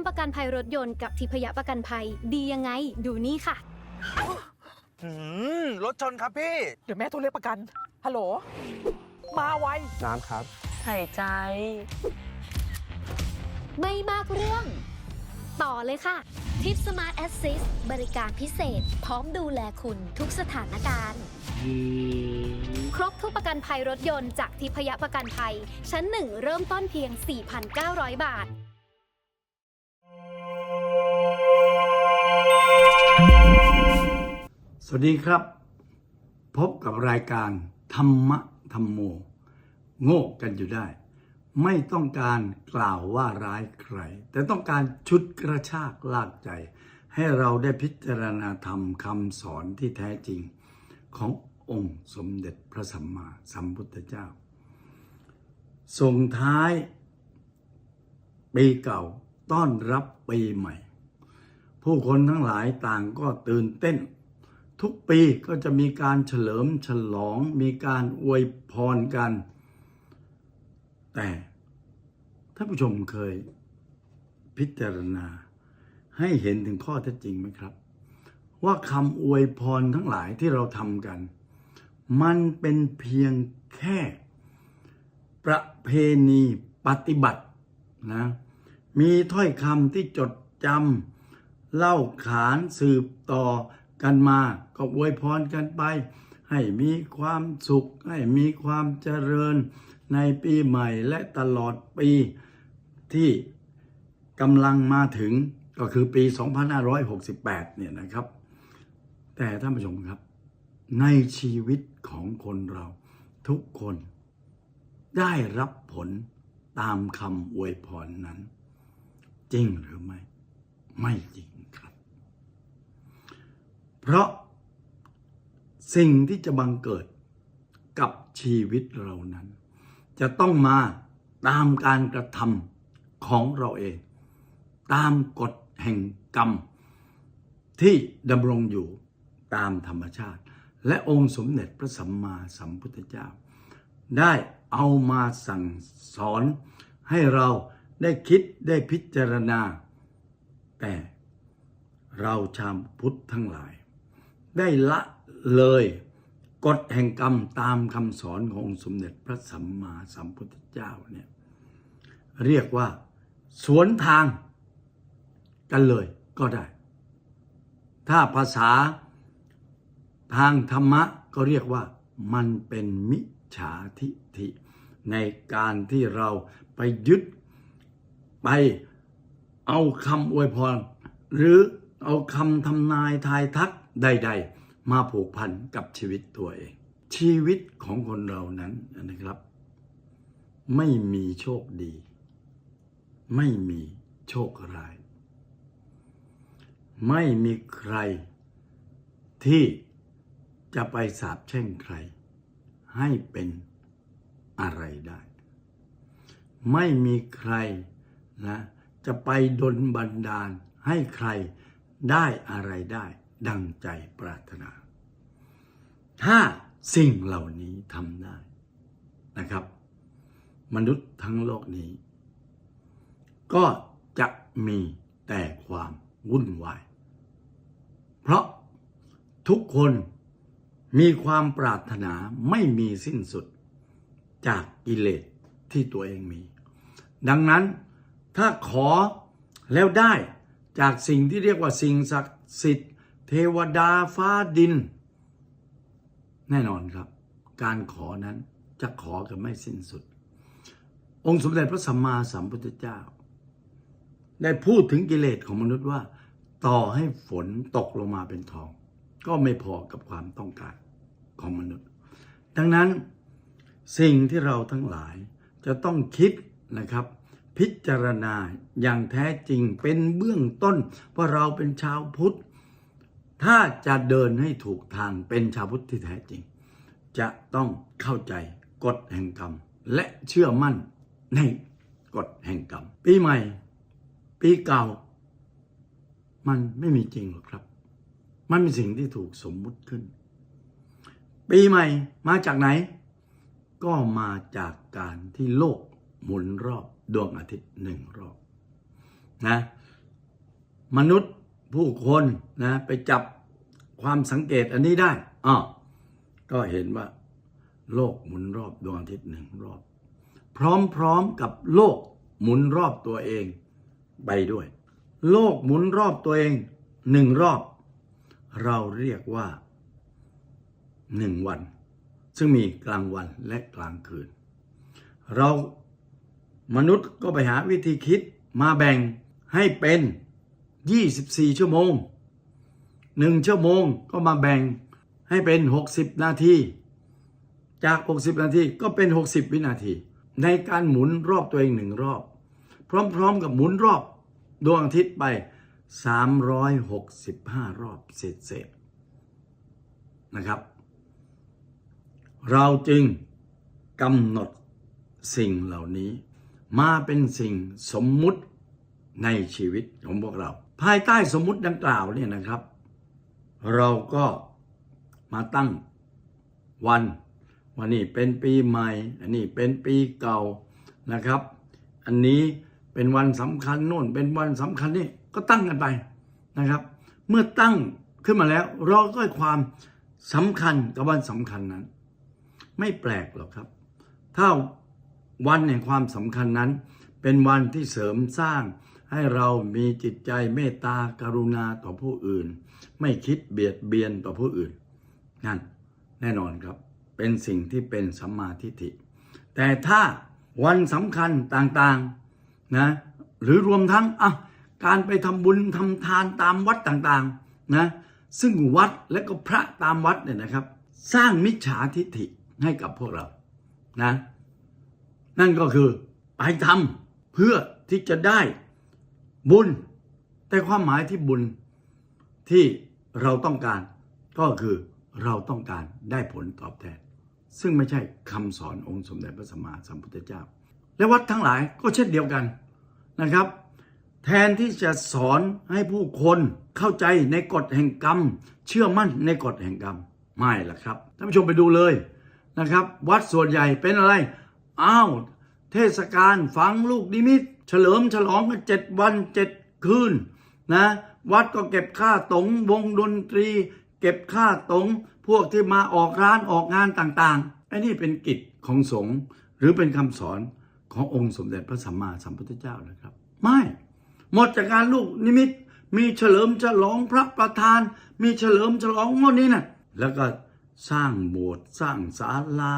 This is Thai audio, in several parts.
ำประกันภัยรถยนต์กับทิพยประกันภัย ดียังไง ดูนี่ค่ะ หืมรถชนครับพี่ เดี๋ยวแม่โทรเรียกประกัน ฮัลโหล มาไว น้ำครับ หายใจ ไม่มากเรื่อง ต่อเลยค่ะ ทิปสมาร์ทแอสซิสบริการพิเศษ พร้อมดูแลคุณทุกสถานการณ์ ครบทุกประกันภัยรถยนต์จากทิพยประกันภัย ชั้นหนึ่งเริ่มต้นเพียง 4,900 บาท สวัสดีครับ พบกับรายการธรรมะธรรมโม โง่กันอยู่ได้ ไม่ต้องการกล่าวว่าร้ายใคร แต่ต้องการชุดกระชากลากใจ ให้เราได้พิจารณาธรรมคำสอนที่แท้จริง ขององค์สมเด็จพระสัมมาสัมพุทธเจ้า ส่งท้ายปีเก่าต้อนรับปีใหม่ ผู้คนทั้งหลายต่างก็ตื่นเต้น ทุกปีก็จะมีการเฉลิมฉลองมีการอวยพรกัน แต่ท่านผู้ชมเคยพิจารณา ให้เห็นถึงข้อเท็จจริงไหมครับ ว่าคำอวยพรทั้งหลายที่เราทำกัน มันเป็นเพียงแค่ ประเพณีปฏิบัตินะมีถ้อยคำที่จดจำ เล่าขานสืบต่อกันมา ก็อวยพรกันไป ให้มีความสุข ให้มีความเจริญในปีใหม่และตลอดปีที่กำลังมาถึงก็คือปี 2568 เนี่ยนะครับ แต่ท่านผู้ชมครับ ในชีวิตของคนเราทุกคน ได้รับผลตามคำอวยพรนั้น จริงหรือไม่ ไม่จริง เพราะสิ่งที่จะบังเกิดกับชีวิตเรานั้น จะต้องมาตามการกระทำของเราเอง ตามกฎแห่งกรรม ที่ดำรงอยู่ตามธรรมชาติ และองค์สมเด็จพระสัมมาสัมพุทธเจ้า ได้เอามาสั่งสอนให้เราได้คิดได้พิจารณา แต่เราชาวพุทธทั้งหลาย ได้ละเลยกฎแห่งกรรมตามคำสอนขององค์สมเด็จพระสัมมาสัมพุทธเจ้าเนี่ยเรียกว่า สวนทางกันเลยก็ได้ ถ้าภาษาทางธรรมะก็เรียกว่ามันเป็นมิจฉาทิฐิ ในการที่เราไปยึดไปเอาคำอวยพร หรือเอาคำทำนายทายทัก ใดๆ มาผูกพันกับชีวิตตัวเอง ชีวิตของคนเรานั้นนะครับ ไม่มีโชคดี ไม่มีโชคร้าย ไม่มีใครที่จะไปสาบแช่งใคร ให้เป็นอะไรได้ ไม่มีใครนะจะไปดลบันดาลให้ใครได้อะไรได้ ดังใจปรารถนา ถ้าสิ่งเหล่านี้ทำได้นะครับ มนุษย์ทั้งโลกนี้ ก็จะมีแต่ความวุ่นวาย เพราะทุกคนมีความปรารถนาไม่มีสิ้นสุดจากกิเลสที่ตัวเองมี ดังนั้นถ้าขอแล้วได้จากสิ่งที่เรียกว่าสิ่งศักดิ์สิทธิ์ เทวดาฟ้าดิน แน่นอนครับ การขอนั้นจะขอกันไม่สิ้นสุด องค์สมเด็จพระสัมมาสัมพุทธเจ้า ได้พูดถึงกิเลสของมนุษย์ว่า ต่อให้ฝนตกลงมาเป็นทอง ก็ไม่พอกับความต้องการของมนุษย์ ดังนั้นสิ่งที่เราทั้งหลายจะต้องคิดนะครับ พิจารณาอย่างแท้จริงเป็นเบื้องต้นว่าเราเป็นชาวพุทธ ถ้าจะเดินให้ถูกทางเป็นชาวพุทธที่แท้จริง จะต้องเข้าใจกฎแห่งกรรม และเชื่อมั่นในกฎแห่งกรรม ปีใหม่ ปีเก่า มันไม่มีจริงหรอกครับ มันเป็นสิ่งที่ถูกสมมุติขึ้น ปีใหม่มาจากไหน ก็มาจากการที่โลกหมุนรอบดวงอาทิตย์หนึ่งรอบนะ มนุษย์ ผู้คนนะไปจับความสังเกตอันนี้ได้อ้อก็เห็นว่า โลกหมุนรอบดวงอาทิตย์หนึ่งรอบ พร้อมๆกับโลกหมุนรอบตัวเองไปด้วย โลกหมุนรอบตัวเองหนึ่งรอบ เราเรียกว่าหนึ่งวัน ซึ่งมีกลางวันและกลางคืน เรามนุษย์ก็ไปหาวิธีคิดมาแบ่งให้เป็น 24 ชั่วโมง 1 ชั่วโมงก็มาแบ่งให้เป็น 60 นาที จาก 60 นาทีก็เป็น 60 วินาที ในการหมุนรอบตัวเองหนึ่งรอบ พร้อมๆกับหมุนรอบดวงอาทิตย์ไป 365 รอบเศษๆนะครับ เราจึงกำหนดสิ่งเหล่านี้ มาเป็นสิ่งสมมุติในชีวิตของพวกเรา ภายใต้สมมุติดังกล่าวเนี่ยนะครับ เราก็มาตั้งวันวันนี้เป็นปีใหม่ อันนี้เป็นปีเก่านะครับ อันนี้เป็นวันสำคัญโน่น เป็นวันสำคัญนี่ก็ตั้งกันไปนะครับ เมื่อตั้งขึ้นมาแล้วเราก็ให้ความสำคัญกับวันสำคัญนั้น ไม่แปลกหรอกครับ ถ้าวันแห่งความสำคัญนั้น เป็นวันที่เสริมสร้าง ให้เรามีจิตใจเมตตากรุณาต่อผู้อื่น ไม่คิดเบียดเบียนต่อผู้อื่นนั่นแน่นอนครับ เป็นสิ่งที่เป็นสัมมาทิฏฐิ แต่ถ้าวันสำคัญต่างๆนะหรือรวมทั้งอะการไปทำบุญทำทานตามวัดต่างๆนะซึ่งวัดและก็พระตามวัดเนี่ยนะครับ สร้างมิจฉาทิฏฐิให้กับพวกเรานะนั่นก็คือไปทำเพื่อที่จะได้ บุญ แต่ความหมายที่บุญที่เราต้องการก็คือเราต้องการได้ผลตอบแทน ซึ่งไม่ใช่คำสอนองค์สมเด็จพระสัมมาสัมพุทธเจ้า และวัดทั้งหลายก็เช่นเดียวกันนะครับ แทนที่จะสอนให้ผู้คนเข้าใจในกฎแห่งกรรม เชื่อมั่นในกฎแห่งกรรม ไม่ล่ะครับท่านผู้ชมไปดูเลยนะครับ วัดส่วนใหญ่เป็นอะไรอ้าว เทศกาลฝังลูกนิมิต เฉลิมฉลองกันเจ็ดวันเจ็ดคืนนะวัดก็เก็บค่าตงวงดนตรี เก็บค่าตงพวกที่มาออกร้านออกงานต่างๆไอ้นี่เป็นกิจของสงฆ์หรือเป็นคำสอนขององค์สมเด็จพระสัมมาสัมพุทธเจ้านะครับ ไม่หมดจากการลูกนิมิต มีเฉลิมฉลองพระประธาน มีเฉลิมฉลองโน่นนี่นะแล้วก็สร้างโบสถ์สร้างศาลา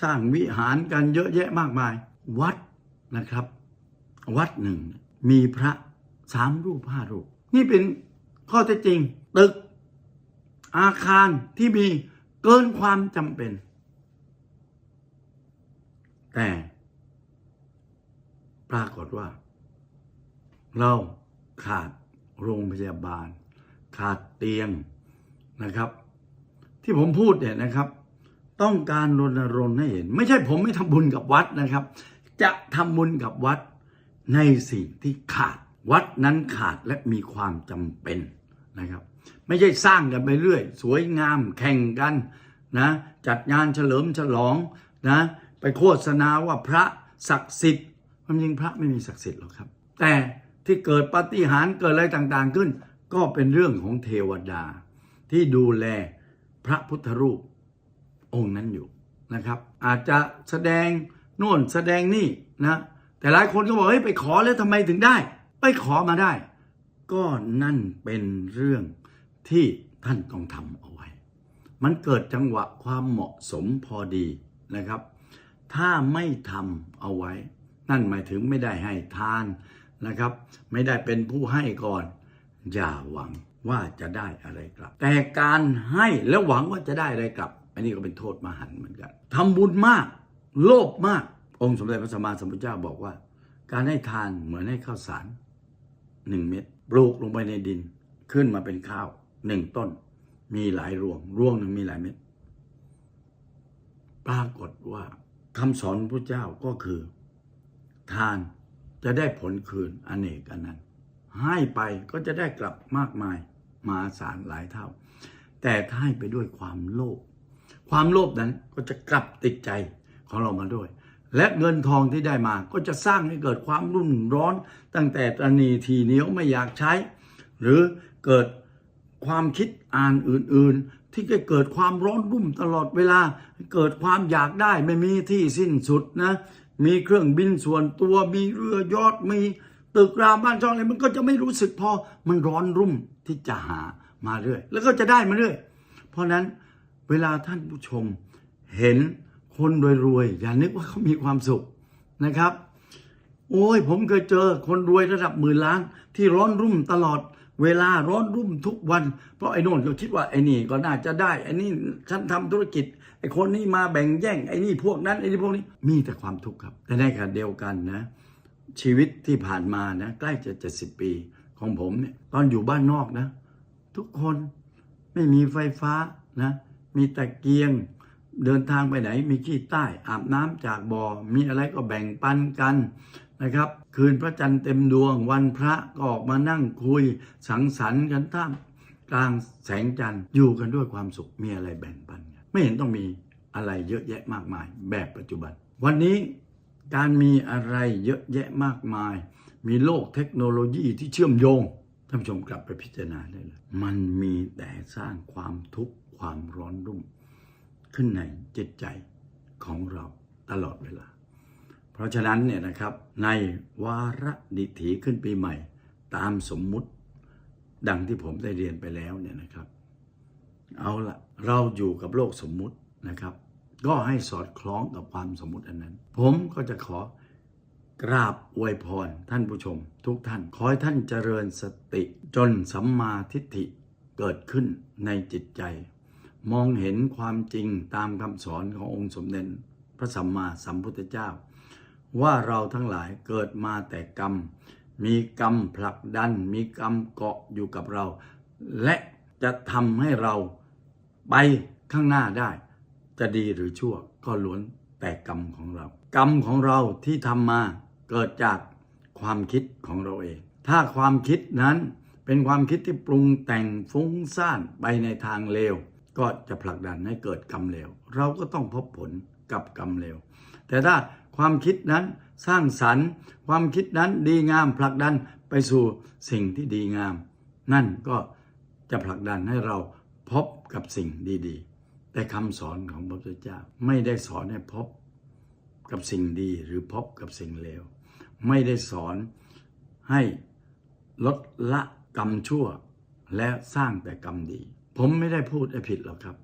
สร้างวิหารกันเยอะแยะมากมาย วัดนะครับ วัดหนึ่งมีพระสามรูปห้ารูป นี่เป็นข้อเท็จจริง ตึก อาคารที่มีเกินความจำเป็น แต่ปรากฏว่า เราขาดโรงพยาบาล ขาดเตียงนะครับ ที่ผมพูดเนี่ยนะครับ ต้องการรณรงค์ให้เห็น ไม่ใช่ผมไม่ทำบุญกับวัดนะครับ จะทำบุญกับวัดในสิ่งที่ขาด วัดนั้นขาดและมีความจำเป็นนะครับ ไม่ใช่สร้างกันไปเรื่อย สวยงามแข่งกันนะจัดงานเฉลิมฉลองนะไปโฆษณาว่าพระศักดิ์สิทธิ์ความจริงพระไม่มีศักดิ์สิทธิ์หรอกครับ แต่ที่เกิดปาฏิหาริย์เกิดอะไรต่างๆขึ้น ก็เป็นเรื่องของเทวดาที่ดูแลพระพุทธรูป องค์นั้นอยู่นะครับ อาจจะแสดงโน่นแสดงนี่นะแต่หลายคนก็บอกเฮ้ยไปขอแล้วทำไมถึงได้ ไปขอมาได้ ก็นั่นเป็นเรื่องที่ท่านต้องทำเอาไว้ มันเกิดจังหวะความเหมาะสมพอดีนะครับ ถ้าไม่ทำเอาไว้ นั่นหมายถึงไม่ได้ให้ทานนะครับ ไม่ได้เป็นผู้ให้ก่อน อย่าหวังว่าจะได้อะไรกลับ แต่การให้แล้วหวังว่าจะได้อะไรกลับ อันนี้ก็เป็นโทษมหันเหมือนกันทำบุญมาก โลภมาก องค์สมเด็จพระสัมมาสัมพุทธเจ้าบอกว่า การให้ทานเหมือนให้ข้าวสารหนึ่งเม็ดปลูกลงไปในดินขึ้นมาเป็นข้าวหนึ่งต้น มีหลายรวง รวงหนึ่งมีหลายเม็ดปรากฏว่าคำสอนพระเจ้าก็คือ ทานจะได้ผลคืนอเนกอันนั้น ให้ไปก็จะได้กลับมากมายมหาศาลหลายเท่า แต่ถ้าให้ไปด้วยความโลภ ความโลภนั้นก็จะกลับติดใจของเรามาด้วย และเงินทองที่ได้มาก็จะสร้างให้เกิดความรุ่นร้อน ตั้งแต่ตรณีทีเหนียวไม่อยากใช้ หรือเกิดความคิดอ่านอื่นๆ ที่จะเกิดความร้อนรุ่มตลอดเวลา เกิดความอยากได้ไม่มีที่สิ้นสุดนะมีเครื่องบินส่วนตัวมีเรือยอทมีตึกรามบ้านช่องอะไรมันก็จะไม่รู้สึกพอมันร้อนรุ่มที่จะหามาเรื่อย แล้วก็จะได้มาเรื่อย เพราะนั้น เวลาท่านผู้ชมเห็นคนรวยๆอย่านึกว่าเขามีความสุขนะครับ โอ้ยผมเคยเจอคนรวยระดับหมื่นล้าน ที่ร้อนรุ่มตลอด เวลาร้อนรุ่มทุกวัน เพราะไอ้โน่นก็คิดว่าไอ้นี่ก็น่าจะได้ไอ้นี่ฉันทำธุรกิจไอ้คนนี้มาแบ่งแย่งไอ้นี่พวกนั้นไอ้นี่พวกนี้มีแต่ความทุกข์ครับ แต่ในขณะเดียวกันนะ ชีวิตที่ผ่านมานะใกล้จะเจ็ดสิบปีของผมเนี่ยตอนอยู่บ้านนอกนะ ทุกคนไม่มีไฟฟ้านะ มีตะเกียง เดินทางไปไหน มีขี้ใต้ อาบน้ำจากบ่อ มีอะไรก็แบ่งปันกันนะครับ คืนพระจันทร์เต็มดวง วันพระก็ออกมานั่งคุย สังสรรค์กันท่ามกลางแสงจันทร์อยู่กันด้วยความสุข มีอะไรแบ่งปันกันไม่เห็นต้องมีอะไรเยอะแยะมากมาย แบบปัจจุบัน วันนี้การมีอะไรเยอะแยะมากมาย มีโลกเทคโนโลยีที่เชื่อมโยงท่านผู้ชมกลับไปพิจารณาได้เลย มันมีแต่สร้างความทุกข์ ความร้อนรุ่ม ขึ้นในจิตใจของเราตลอดเวลา เพราะฉะนั้นเนี่ยนะครับในวาระดิถีขึ้นปีใหม่ ตามสมมุติดังที่ผมได้เรียนไปแล้วเนี่ยนะครับ เอาละเราอยู่กับโลกสมมุตินะครับ ก็ให้สอดคล้องกับความสมมุติอันนั้น ผมก็จะขอกราบอวยพรท่านผู้ชม ทุกท่านขอให้ท่านเจริญสติจนสัมมาทิฏฐิเกิดขึ้นในจิตใจ มองเห็นความจริงตามคำสอนขององค์สมเด็จพระสัมมาสัมพุทธเจ้า ว่าเราทั้งหลายเกิดมาแต่กรรม มีกรรมผลักดัน มีกรรมเกาะอยู่กับเรา และจะทำให้เราไปข้างหน้าได้ จะดีหรือชั่วก็ล้วนแต่กรรมของเรา กรรมของเราที่ทำมาเกิดจากความคิดของเราเอง ถ้าความคิดนั้นเป็นความคิดที่ปรุงแต่งฟุ้งซ่านไปในทางเลว ก็จะผลักดันให้เกิดกรรมเลวเราก็ต้องพบผลกับกรรมเลวแต่ถ้าความคิดนั้นสร้างสรรค์ ความคิดนั้นดีงามผลักดันไปสู่สิ่งที่ดีงาม นั่นก็จะผลักดันให้เราพบกับสิ่งดีๆ แต่คำสอนของพระพุทธเจ้าไม่ได้สอนให้พบกับสิ่งดีหรือพบกับสิ่งเลวไม่ได้สอนให้ลดละกรรมชั่วและสร้างแต่กรรมดี ผมไม่ได้พูดให้ผิดหรอกครับ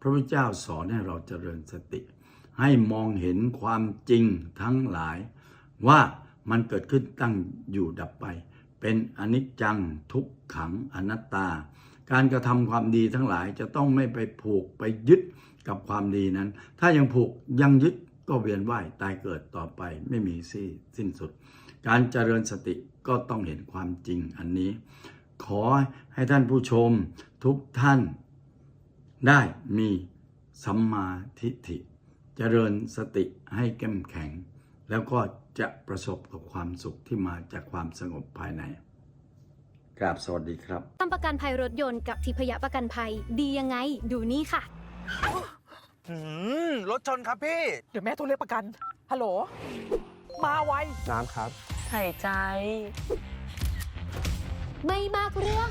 พระพุทธเจ้าสอนให้เราเจริญสติ ให้มองเห็นความจริงทั้งหลาย ว่ามันเกิดขึ้นตั้งอยู่ดับไป เป็นอนิจจังทุกขังอนัตตา การกระทำความดีทั้งหลายจะต้องไม่ไปผูกไปยึดกับความดีนั้น ถ้ายังผูกยังยึดก็เวียนว่ายตายเกิดต่อไปไม่มีสิสิ้นสุด การเจริญสติก็ต้องเห็นความจริงอันนี้ ขอให้ท่านผู้ชมทุกท่านได้มีสัมมาทิฏฐิเจริญสติให้เข้มแข็ง แล้วก็จะประสบกับความสุขที่มาจากความสงบภายในกราบสวัสดีครับทำประกันภัยรถยนต์กับทิพยประกันภัยดียังไง ดูนี่ค่ะ หืมรถชนครับพี่ เดี๋ยวแม่โทรเรียกประกัน ฮัลโหล มาไว น้ำครับ หายใจ ไม่มากเรื่อง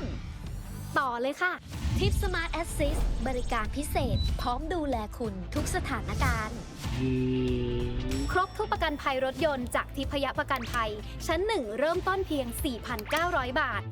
ต่อเลยค่ะ ทิปสมาร์ทแอสซิสบริการพิเศษ พร้อมดูแลคุณทุกสถานการณ์ ครบทุกประกันภัยรถยนต์จากทิพยประกันภัย ชั้น 1 เริ่มต้นเพียง 4,900 บาท